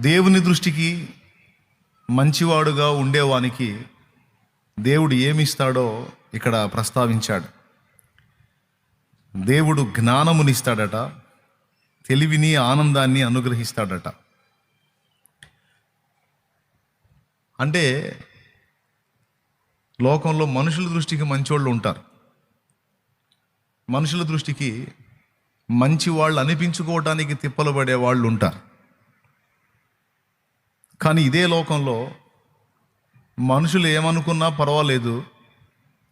దేవుని దృష్టికి మంచివాడుగా ఉండేవానికి దేవుడు ఏమిస్తాడో ఇక్కడ ప్రస్తావించాడు. దేవుడు జ్ఞానమునిస్తాడట తెలివిని ఆనందాన్ని అనుగ్రహిస్తాడట. అంటే లోకంలో మనుషుల దృష్టికి మంచివాళ్ళు ఉంటారు. మనుషుల దృష్టికి మంచి వాళ్ళు అనిపించుకోవడానికి తిప్పలు పడే వాళ్ళు ఉంటారు. కానీ ఇదే లోకంలో మనుషులు ఏమనుకున్నా పర్వాలేదు.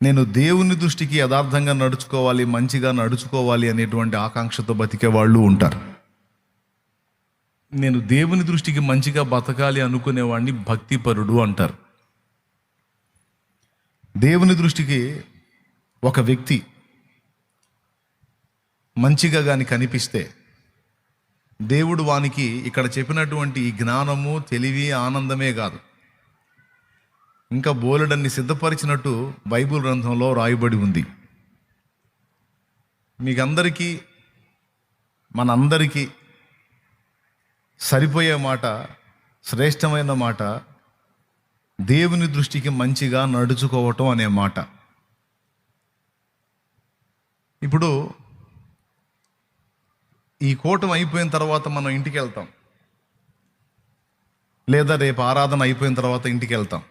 నేను దేవుని దృష్టికి యథార్థంగా నడుచుకోవాలి మంచిగా నడుచుకోవాలి అనేటువంటి ఆకాంక్షతో బతికే వాళ్ళు ఉంటారు. నేను దేవుని దృష్టికి మంచిగా బతకాలి అనుకునేవాడిని భక్తిపరుడు అంటారు. దేవుని దృష్టికి ఒక వ్యక్తి మంచిగా కానీ కనిపిస్తే దేవుడు వానికి ఇక్కడ చెప్పినటువంటి ఈ జ్ఞానము తెలివి ఆనందమే కాదు. ఇంకా బోలెడన్ని సిద్ధపరిచినట్టు బైబిల్ గ్రంథంలో రాయబడి ఉంది. మీకందరికీ మనందరికీ సరిపోయే మాట శ్రేష్టమైన మాట దేవుని దృష్టికి మంచిగా నడుచుకోవటం అనే మాట. ఇప్పుడు ఈ కూటం అయిపోయిన తర్వాత మనం ఇంటికి వెళ్తాం లేదా రేపు ఆరాధన అయిపోయిన తర్వాత ఇంటికి వెళ్తాం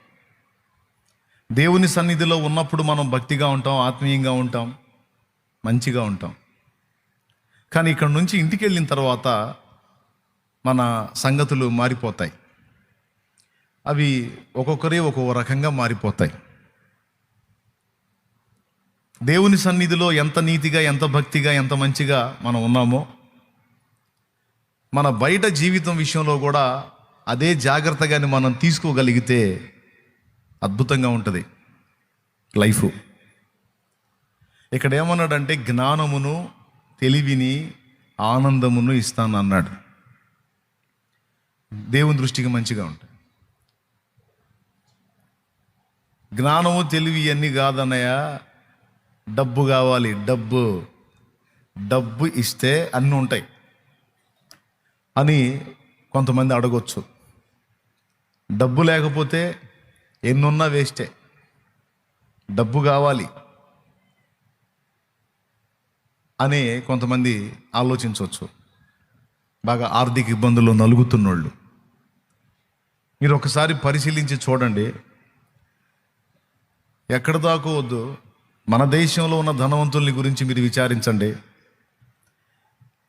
దేవుని సన్నిధిలో ఉన్నప్పుడు మనం భక్తిగా ఉంటాం ఆత్మీయంగా ఉంటాం మంచిగా ఉంటాం. కానీ ఇక్కడ నుంచి ఇంటికి వెళ్ళిన తర్వాత మన సంగతులు మారిపోతాయి. అవి ఒక్కొక్కరే ఒక్కొక్క రకంగా మారిపోతాయి. దేవుని సన్నిధిలో ఎంత నీతిగా ఎంత భక్తిగా ఎంత మంచిగా మనం ఉన్నామో మన బయట జీవితం విషయంలో కూడా అదే జాగ్రత్తగాని మనం తీసుకోగలిగితే అద్భుతంగా ఉంటుంది. లైఫ్. ఇక్కడ ఏమన్నాడంటే జ్ఞానమును తెలివిని ఆనందమును ఇస్తాను అన్నాడు దేవుని దృష్టికి మంచిగా ఉంటాయి జ్ఞానము తెలివి ఇవన్నీ కాదన్నయ్య. డబ్బు కావాలి. డబ్బు. డబ్బు ఇస్తే అన్నీ ఉంటాయి. అని కొంతమంది అడగొచ్చు. డబ్బు లేకపోతే ఎన్నున్నా వేస్టే. డబ్బు కావాలి. అని కొంతమంది ఆలోచించవచ్చు బాగా ఆర్థిక ఇబ్బందులు నలుగుతున్నోళ్ళు. మీరు ఒకసారి పరిశీలించి చూడండి. ఎక్కడ దాకోవద్దు మన దేశంలో ఉన్న ధనవంతుల్ని గురించి మీరు విచారించండి.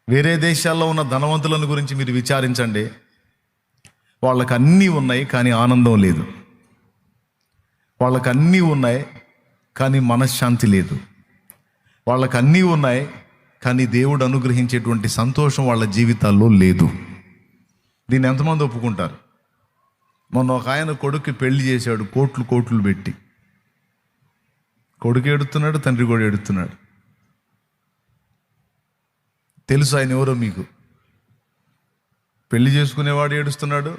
వేరే దేశాల్లో ఉన్న ధనవంతులను గురించి మీరు విచారించండి. వాళ్ళకి అన్నీ ఉన్నాయి కానీ ఆనందం లేదు. వాళ్ళకి అన్నీ ఉన్నాయి కానీ మనశ్శాంతి లేదు. వాళ్ళకి అన్నీ ఉన్నాయి కానీ దేవుడు అనుగ్రహించేటువంటి సంతోషం వాళ్ళ జీవితాల్లో లేదు. దీన్ని ఎంతమంది ఒప్పుకుంటారు? మొన్న ఒక ఆయన కొడుక్కి పెళ్ళి చేశాడు కోట్లు కోట్లు పెట్టి. కొడుకు ఎడుతున్నాడు తండ్రి కూడా ఎడుతున్నాడు తెలుసు ఆయన ఎవరో మీకు. పెళ్ళి చేసుకునేవాడు ఏడుస్తున్నాడు.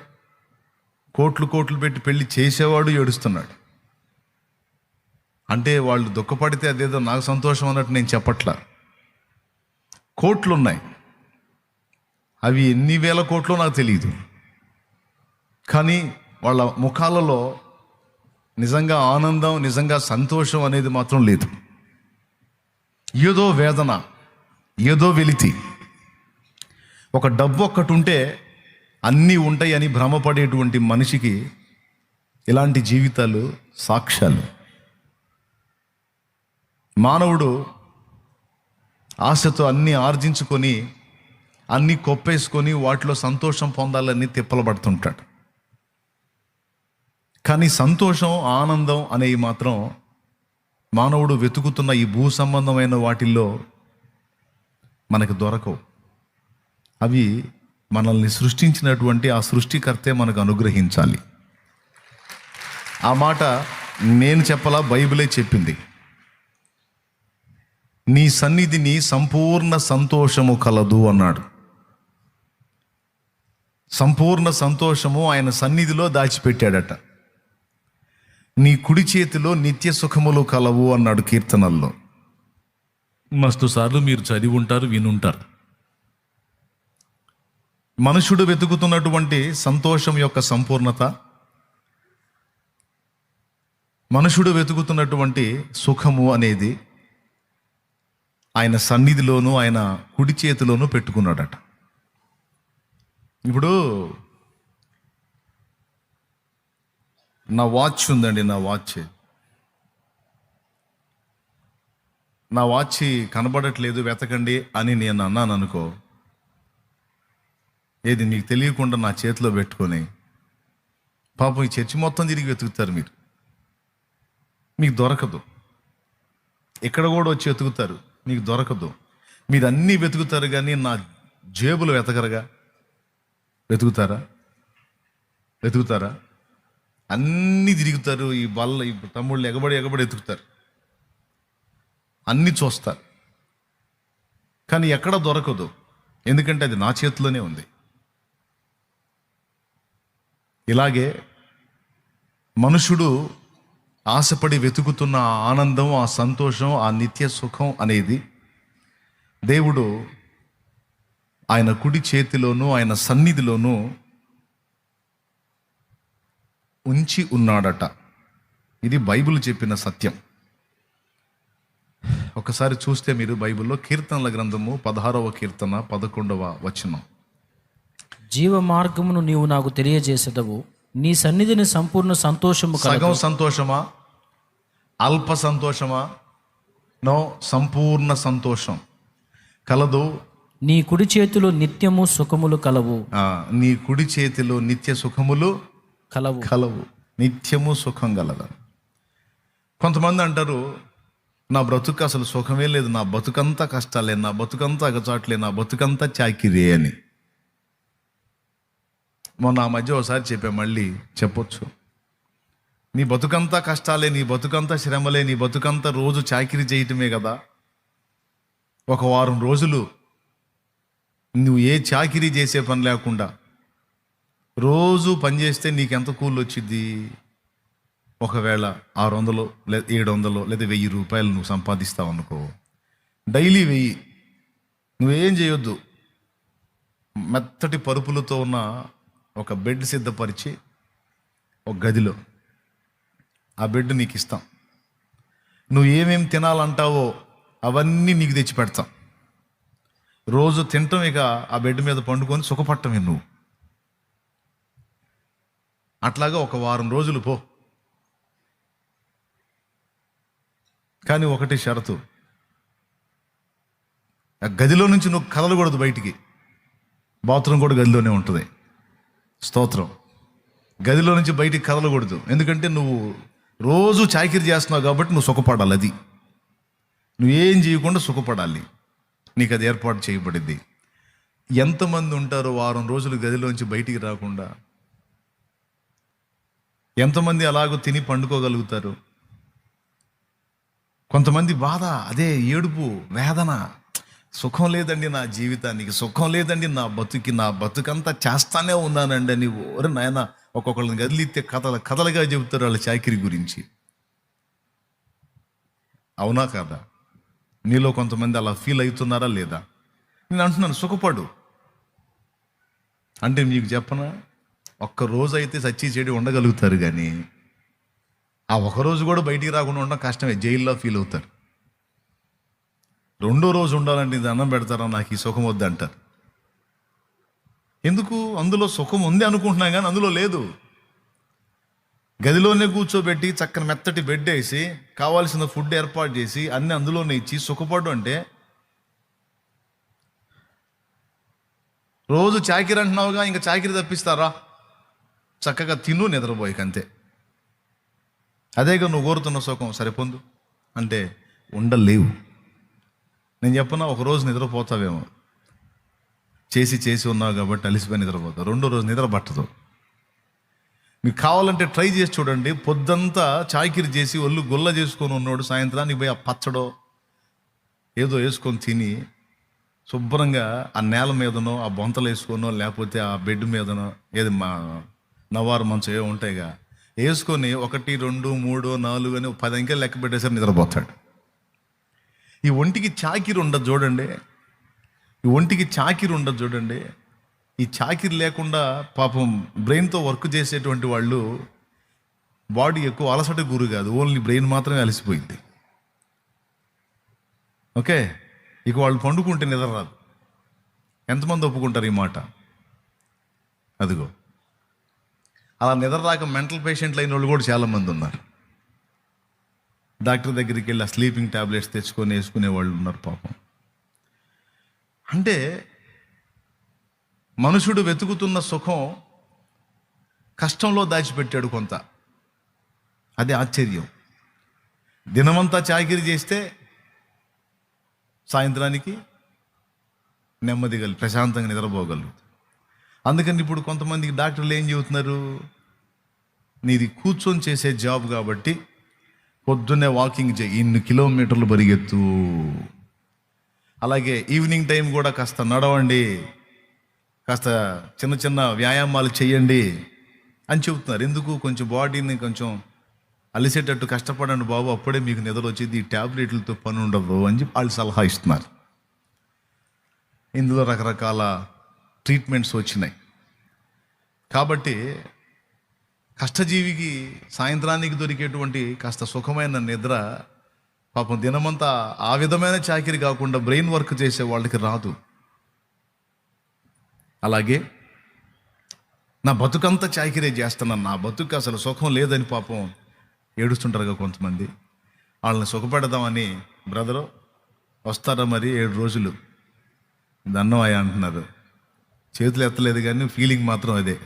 కోట్లు కోట్లు పెట్టి పెళ్ళి చేసేవాడు ఏడుస్తున్నాడు. అంటే వాళ్ళు దుఃఖపడితే అదేదో నాకు సంతోషం అన్నట్టు నేను చెప్పట్లా. కోట్లు ఉన్నాయి అవి ఎన్ని వేల కోట్లో నాకు తెలియదు కానీ వాళ్ళ ముఖాలలో నిజంగా ఆనందం నిజంగా సంతోషం అనేది మాత్రం లేదు. ఏదో వేదన. ఏదో వెలితి. ఒక డబ్బు ఒక్కటి ఉంటే అన్నీ ఉంటాయి అని భ్రమపడేటువంటి మనిషికి ఇలాంటి జీవితాలు సాక్ష్యాలు. మానవుడు ఆశతో అన్నీ ఆర్జించుకొని అన్నీ కొప్పేసుకొని వాటిలో సంతోషం పొందాలని తిప్పలబడుతుంటాడు. కానీ సంతోషం ఆనందం అనేవి మాత్రం మానవుడు వెతుకుతున్న ఈ భూ సంబంధమైన వాటిల్లో మనకు దొరకవు. అవి మనల్ని సృష్టించినటువంటి ఆ సృష్టికర్తే మనకు అనుగ్రహించాలి. ఆ మాట నేను చెప్పలా బైబిలే చెప్పింది. నీ సన్నిధిని సంపూర్ణ సంతోషము కలదు అన్నాడు. సంపూర్ణ సంతోషము ఆయన సన్నిధిలో దాచిపెట్టాడట. నీ కుడి చేతిలో నిత్య సుఖములు కలవు అన్నాడు కీర్తనల్లో. మస్తు సార్లు మీరు చదివి ఉంటారు వినుంటారు మనుషుడు వెతుకుతున్నటువంటి సంతోషం యొక్క సంపూర్ణత మనుషుడు వెతుకుతున్నటువంటి సుఖము అనేది ఆయన సన్నిధిలోనూ ఆయన కుడి చేతిలోనూ పెట్టుకున్నాడట. ఇప్పుడు నా వాచ్ ఉందండి నా వాచ్. నా వాచ్ కనబడట్లేదు వెతకండి అని నేను అన్నాను అనుకో ఏది మీకు తెలియకుండా నా చేతిలో పెట్టుకొని పాపం ఈ చర్చి మొత్తం తిరిగి వెతుకుతారు మీరు. మీకు దొరకదు. ఇక్కడ కూడా వచ్చి వెతుకుతారు. మీకు దొరకదు. మీరు అన్నీ వెతుకుతారు కానీ నా జేబులు వెతకరుగా. వెతుకుతారా? వెతుకుతారా? అన్నీ తిరుగుతారు. ఈ బల్ల ఈ తమ్ముళ్ళు ఎగబడి ఎగబడి వెతుకుతారు. అన్నీ చూస్తారు. కానీ ఎక్కడ దొరకదు. ఎందుకంటే అది నా చేతిలోనే ఉంది. ఇలాగే మనుషుడు ఆశపడి వెతుకుతున్న ఆ ఆనందం ఆ సంతోషం ఆ నిత్య సుఖం అనేది దేవుడు ఆయన కుడి చేతిలోనూ ఆయన సన్నిధిలోనూ ఉంచి ఉన్నాడట. ఇది బైబిల్ చెప్పిన సత్యం. ఒకసారి చూస్తే మీరు బైబిల్లో కీర్తనల గ్రంథము పదహారవ కీర్తన పదకొండవ వచనం. జీవ మార్గమును నీవు నాకు తెలియజేసేదవు. నీ సన్నిధిని సంపూర్ణ సంతోషము సగం సంతోషమా? అల్ప సంతోషమా? నో సంపూర్ణ సంతోషం కలదు. నీ కుడి చేతిలో నిత్యము సుఖములు కలవు. నీ కుడి చేతిలో నిత్య సుఖములు కలవు. కలవు. నిత్యము సుఖం గలదు. కొంతమంది అంటారు నా బ్రతుకు అసలు సుఖమే లేదు. నా బతుకంతా కష్టాలే నా బతుకంతా అగచాట్లే నా బతుకంతా చాకిరే అని. మొన్న ఆ మధ్య ఒకసారి చెప్పా మళ్ళీ చెప్పొచ్చు. నీ బతుకంతా కష్టాలే నీ బతుకంతా శ్రమలే నీ బతుకంతా రోజు చాకిరీ చేయటమే కదా. ఒక వారం రోజులు నువ్వు ఏ చాకిరీ చేసే పని లేకుండా రోజు పని చేస్తే నీకు కూలి వచ్చింది ఒకవేళ ఆరు వందలు లేదా ఏడు వందలు లేదా వెయ్యి రూపాయలు నువ్వు సంపాదిస్తావు అనుకో డైలీ వెయ్యి. నువ్వేం చేయొద్దు. మెత్తటి పరుపులతో ఉన్న ఒక బెడ్ సిద్ధపరిచి ఒక గదిలో ఆ బెడ్ నీకు ఇస్తాం నువ్వు ఏమేం తినాలంటావో అవన్నీ నీకు తెచ్చి పెడతాం. రోజు తింటాం ఇక ఆ బెడ్ మీద పండుకొని సుఖపట్టమే నువ్వు. అట్లాగా ఒక వారం రోజులు పో. కానీ ఒకటి షరతు. ఆ గదిలో నుంచి నువ్వు కదలకూడదు బయటికి. బాత్రూమ్ కూడా గదిలోనే ఉంటుంది. స్తోత్రం. గదిలో నుంచి బయటికి కదలకూడదు. ఎందుకంటే నువ్వు రోజు చాకిరి చేస్తున్నావు కాబట్టి నువ్వు సుఖపడాలి అది. నువ్వేం చేయకుండా సుఖపడాలి. నీకు అది ఏర్పాటు చేయబడింది. ఎంతమంది ఉంటారో వారం రోజులు గదిలోంచి బయటికి రాకుండా? ఎంతమంది అలాగో తిని పండుకోగలుగుతారు? కొంతమంది బాధ అదే ఏడుపు వేదన. సుఖం లేదండి నా జీవితానికి సుఖం లేదండి నా బతుకి నా బతుకంతా చేస్తానే ఉన్నానండి అని ఓరి నాయన ఒక్కొక్కళ్ళని కదిలితే కథలు కథలుగా చెబుతారు వాళ్ళ చాకిరి గురించి. అవునా కాదా? నీలో కొంతమంది అలా ఫీల్ అవుతున్నారా లేదా? నేను అంటున్నాను సుఖపడు. అంటే మీకు చెప్పనా? ఒక్క రోజు అయితే సచ్చి చెడి ఉండగలుగుతారు కానీ ఆ ఒక రోజు కూడా బయటికి రాకుండా ఉండడం కష్టమే. జైల్లో ఫీల్ అవుతారు. రెండో రోజు ఉండాలంటే ఇది అన్నం పెడతారా? నాకు ఈ సుఖం వద్దు అంటారు. ఎందుకు? అందులో సుఖం ఉంది అనుకుంటున్నాం కానీ అందులో లేదు. గదిలోనే కూర్చోబెట్టి చక్కని మెత్తటి బెడ్ వేసి కావాల్సిన ఫుడ్ ఏర్పాటు చేసి అన్ని అందులోనే ఇచ్చి సుఖపడు అంటే రోజు చాకిరి అంటున్నావుగా ఇంకా చాకిరి తప్పిస్తారా? చక్కగా తిను నిద్రపోయికంతే. అదేగా నువ్వు కోరుతున్న సుఖం సరిపోందు అంటే ఉండలేవు. నేను చెప్పనా ఒక రోజు నిద్రపోతావేమో. చేసి చేసి ఉన్నావు కాబట్టి అలిసిపోయి నిద్రపోతావు. రెండో రోజు నిద్ర పట్టదు. మీకు కావాలంటే ట్రై చేసి చూడండి. పొద్దంతా చాకిరి చేసి ఒళ్ళు గుల్ల చేసుకొని ఉన్నాడు సాయంత్రానికి పోయి ఆ పచ్చడో ఏదో వేసుకొని తిని శుభ్రంగా ఆ నేల మీదనో ఆ బొంతలు వేసుకోనో లేకపోతే ఆ బెడ్ మీదనో ఏది మా నవారు మంచం ఏ ఉంటాయిగా వేసుకొని ఒకటి రెండు మూడు నాలుగు అని పది అంకెలు లెక్క పెట్టేసరి నిద్రపోతాడు. ఈ ఒంటికి చాకిరి ఉండదు చూడండి. ఈ ఒంటికి చాకిరి ఉండదు చూడండి. ఈ చాకిరి లేకుండా పాపం బ్రెయిన్తో వర్క్ చేసేటువంటి వాళ్ళు బాడీ ఎక్కువ అలసట గురి కాదు. ఓన్లీ బ్రెయిన్ మాత్రమే అలసిపోయింది. ఓకే? ఇక వాళ్ళు పండుకుంటే నిద్ర రాదు. ఎంతమంది ఒప్పుకుంటారు ఈ మాట? అదిగో. అలా నిద్ర రాక మెంటల్ పేషెంట్లు అయిన వాళ్ళు కూడా చాలామంది ఉన్నారు. డాక్టర్ దగ్గరికి వెళ్ళి ఆ స్లీపింగ్ టాబ్లెట్స్ తెచ్చుకొని వేసుకునే వాళ్ళు ఉన్నారు పాపం. అంటే మనుషుడు వెతుకుతున్న సుఖం కష్టంలో దాచిపెట్టాడు కొంత. అది ఆశ్చర్యం. దినమంతా చాకిరి చేస్తే సాయంత్రానికి నెమ్మది ప్రశాంతంగా నిద్రపోగలరు. అందుకని ఇప్పుడు కొంతమందికి డాక్టర్లు ఏం చెబుతున్నారు? నీది కూర్చొని చేసే జాబ్ కాబట్టి పొద్దున్నే వాకింగ్ చేయి ఇన్ని కిలోమీటర్లు పరిగెత్తు. అలాగే ఈవినింగ్ టైం కూడా కాస్త నడవండి కాస్త చిన్న చిన్న వ్యాయామాలు చేయండి అని చెబుతున్నారు. ఎందుకు? కొంచెం బాడీని కొంచెం అలిసేటట్టు కష్టపడండి బాబు అప్పుడే మీకు నిద్ర వచ్చేది ఈ ట్యాబ్లెట్లతో పని ఉండదు అని చెప్పి వాళ్ళు సలహా ఇస్తున్నారు. ఇందులో రకరకాల ట్రీట్మెంట్స్ వచ్చినాయి. కాబట్టి కష్టజీవికి సాయంత్రానికి దొరికేటువంటి కాస్త సుఖమైన నిద్ర పాపం దినమంతా ఆ విధమైన చాకిరి కాకుండా బ్రెయిన్ వర్క్ చేసే వాళ్ళకి రాదు. అలాగే నా బతుకంతా చాకిరే చేస్తున్నాను నా బతుకు అసలు సుఖం లేదని పాపం ఏడుస్తుంటారుగా కొంతమంది. వాళ్ళని సుఖపెడదామని బ్రదరు వస్తారా మరి ఏడు రోజులు? దన్నవాయ అంటున్నారు. చేతులు ఎత్తలేదు కానీ ఫీలింగ్ మాత్రం అదే.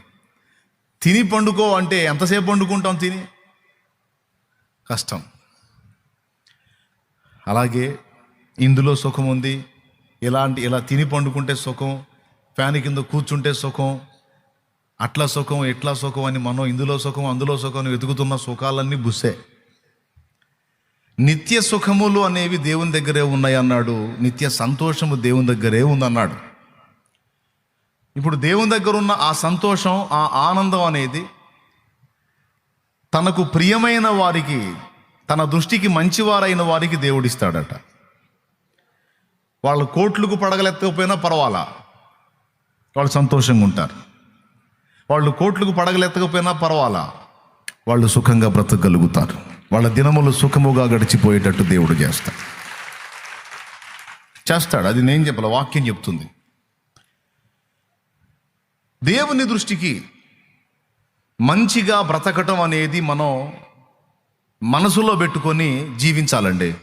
తిని పండుకో అంటే ఎంతసేపు పండుకుంటాం తిని? కష్టం. అలాగే ఇందులో సుఖం ఉంది. ఇలాంటి ఇలా తిని పండుకుంటే సుఖం ఫ్యాన్ కింద కూర్చుంటే సుఖం అట్లా సుఖం ఎట్లా సుఖం అని మనం ఇందులో సుఖం అందులో సుఖం అని వెతుకుతున్న సుఖాలన్నీ బుస్సే. నిత్య సుఖములు అనేవి దేవుని దగ్గరే ఉన్నాయి అన్నాడు నిత్య సంతోషము దేవుని దగ్గరే ఉందన్నాడు. ఇప్పుడు దేవుని దగ్గర ఉన్న ఆ సంతోషం ఆ ఆనందం అనేది తనకు ప్రియమైన వారికి తన దృష్టికి మంచివారైన వారికి దేవుడిస్తాడట. వాళ్ళు కోట్లకు పడగలెత్తకపోయినా పర్వాలా? వాళ్ళు సంతోషంగా ఉంటారు. వాళ్ళు కోట్లకు పడగలెత్తకపోయినా పర్వాలా? వాళ్ళు సుఖంగా బ్రతకగలుగుతారు. వాళ్ళ దినములు సుఖముగా గడిచిపోయేటట్టు దేవుడు చేస్తాడు. చేస్తాడు. అది నేను చెప్పాలి వాక్యం చెప్తుంది. దేవుని దృష్టికి మంచిగా బ్రతకటం అనేది మనం మనసులో పెట్టుకొని జీవించాలండి.